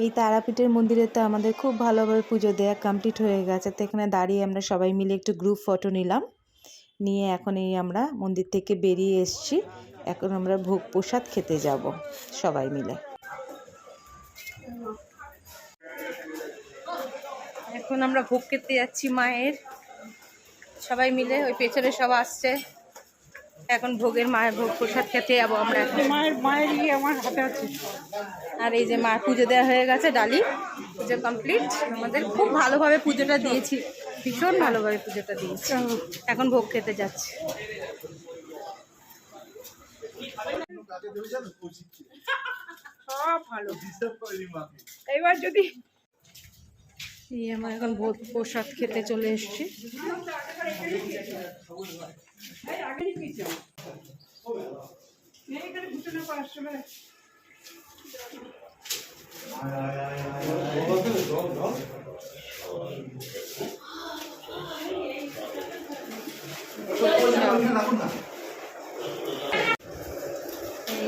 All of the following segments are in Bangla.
এই তারাপীঠের মন্দিরে তো আমাদের খুব ভালোভাবে পুজো দেওয়া কমপ্লিট হয়ে গেছে। তো এখানে দাঁড়িয়ে আমরা সবাই মিলে একটু গ্রুপ ফটো নিলাম। নিয়ে এখন এই আমরা মন্দির থেকে বেরিয়ে এসেছি। এখন আমরা ভোগ প্রসাদ খেতে যাব সবাই মিলে। এখন আমরা ভোগ খেতে যাচ্ছি মায়ের। সবাই মিলে ওই পেছনে সব আসছে। এখন ভোগের মায়ের ভোগ প্রসাদ খেতে যাব আমরা মায়ের মায়ের ইয়ে আমার হাতে আছে। আর এই যে মা পুজো দেওয়া হয়ে গেছে ডালি। পুজো কমপ্লিট আমাদের খুব ভালোভাবে পুজোটা দিয়েছি। ভীষণ ভালোভাবে পুজোটা দিয়েছি। এখন ভোগ খেতে যাচ্ছি। সব এবার যদি এই আমরা এখন ভোগ প্রসাদ খেতে চলে এসেছি।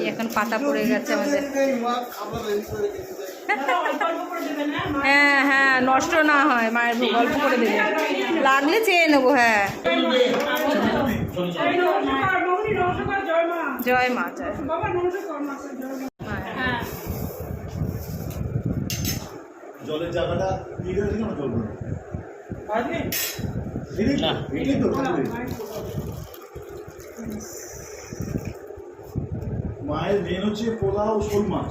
এখানে পাতা পড়ে গেছে আমাদের। হ্যাঁ হ্যাঁ নষ্ট না হয়, মায়ের ভোগ অল্প করে দেবে। লাগলে চেয়ে নেব হ্যাঁ। জয় মা। জয় মা জয় মা। বাবা নমস্কার মা? জয় মা। হ্যাঁ। জলের জায়গাটা জল তো, মায়ের মেন হচ্ছে পোলাও শোল মাছ।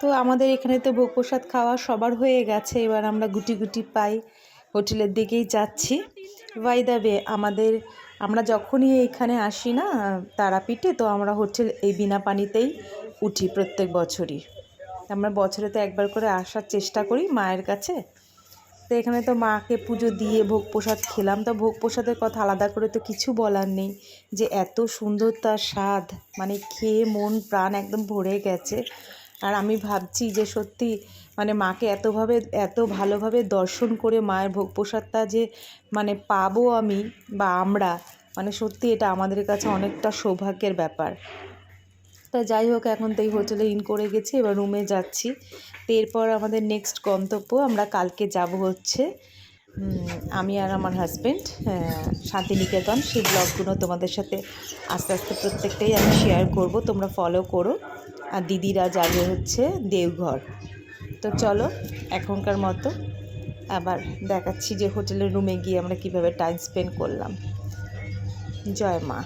তো আমাদের এখানে তো ভোগ প্রসাদ খাওয়া সবার হয়ে গেছে। এবার আমরা গুটি গুটি পাই, হোটেলের দিকেই যাচ্ছি। বাই আমাদের, আমরা যখনই এখানে আসি না, তারাপীঠে, তো আমরা হোটেল এই বিনা পানিতেই উঠি প্রত্যেক বছরই। আমরা বছরে তো একবার করে আসার চেষ্টা করি মায়ের কাছে। তো এখানে তো মাকে পুজো দিয়ে ভোগ প্রসাদ খেলাম। তো ভোগ প্রসাদের কথা আলাদা করে তো কিছু বলার নেই। যে এত সুন্দর তার স্বাদ মানে খেয়ে মন, প্রাণ একদম ভরে গেছে। আর আমি ভাবছি যে সত্যি মানে মাকে এতভাবে, এত ভালোভাবে দর্শন করে মায়ের ভোগ প্রসাদটা যে মানে পাবো আমি বা আমরা মানে সত্যি এটা আমাদের কাছে অনেকটা সৌভাগ্যের ব্যাপার। তা যাই হোক, এখন তো এই হোটেলে ইন করে গেছি, এবার রুমে যাচ্ছি। তো এরপর আমাদের নেক্সট গন্তব্য, আমরা কালকে যাব হচ্ছে আমি আর আমার হাজব্যান্ড শান্তিনিকেতন। সেই ব্লগগুলো তোমাদের সাথে আস্তে আস্তে প্রত্যেকটাই আমি শেয়ার করব, তোমরা ফলো করো। আর দিদিরা যাবে হচ্ছে দেওঘর। তো চলো, এখনকার মতো আবার দেখাচ্ছি যে হোটেলের রুমে গিয়ে আমরা কীভাবে টাইম স্পেন্ড করলাম। জয় মা।